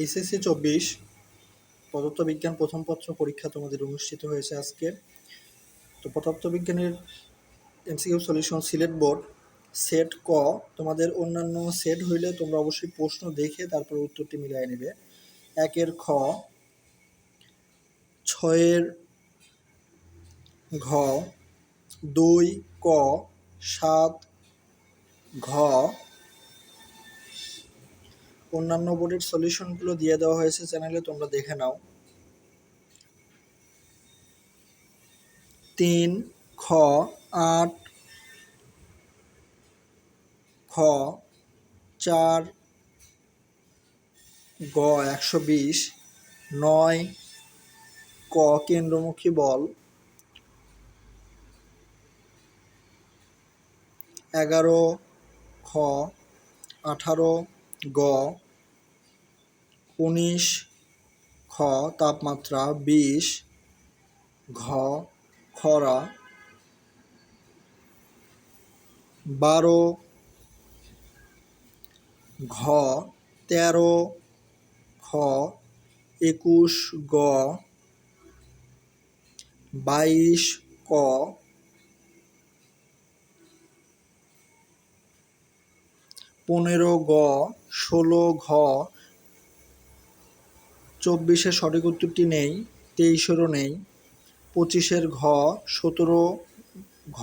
HSC চব্বিশ, পদার্থবিজ্ঞান প্রথম পত্র পরীক্ষা তোমাদের অনুষ্ঠিত হয়েছে আজকে তো পদার্থবিজ্ঞানের MCQ solution Sylhet board, set ক, তোমাদের অন্যান্য সেট হইলে তোমরা অবশ্যই প্রশ্ন দেখে তারপর উত্তরটি মিলিয়ে নেবে। একের খ, ছয়ের ঘ, দুই ক, সাত ঘ অন্যান্য বোর্ডের সলিউশনগুলো দিয়ে দেওয়া হয়েছে চ্যানেলে, তোমরা দেখে নাও। তিন, খ, আট, খ, চার, গ, একশো বিশ, নয়, ক, কেন্দ্রমুখী বল, এগারো, খ, আঠারো, গ উনিশ, খ, তাপমাত্রা, বিশ, ঘ, খরা, বারো, ঘ, তেরো খ একুশ, গ, বাইশ, ক, পনেরো, গ, ষোলো, ঘ চব্বিশের সঠিক উত্তরটি নেই তেইশেরও নেই পঁচিশের ঘ সতেরো ঘ।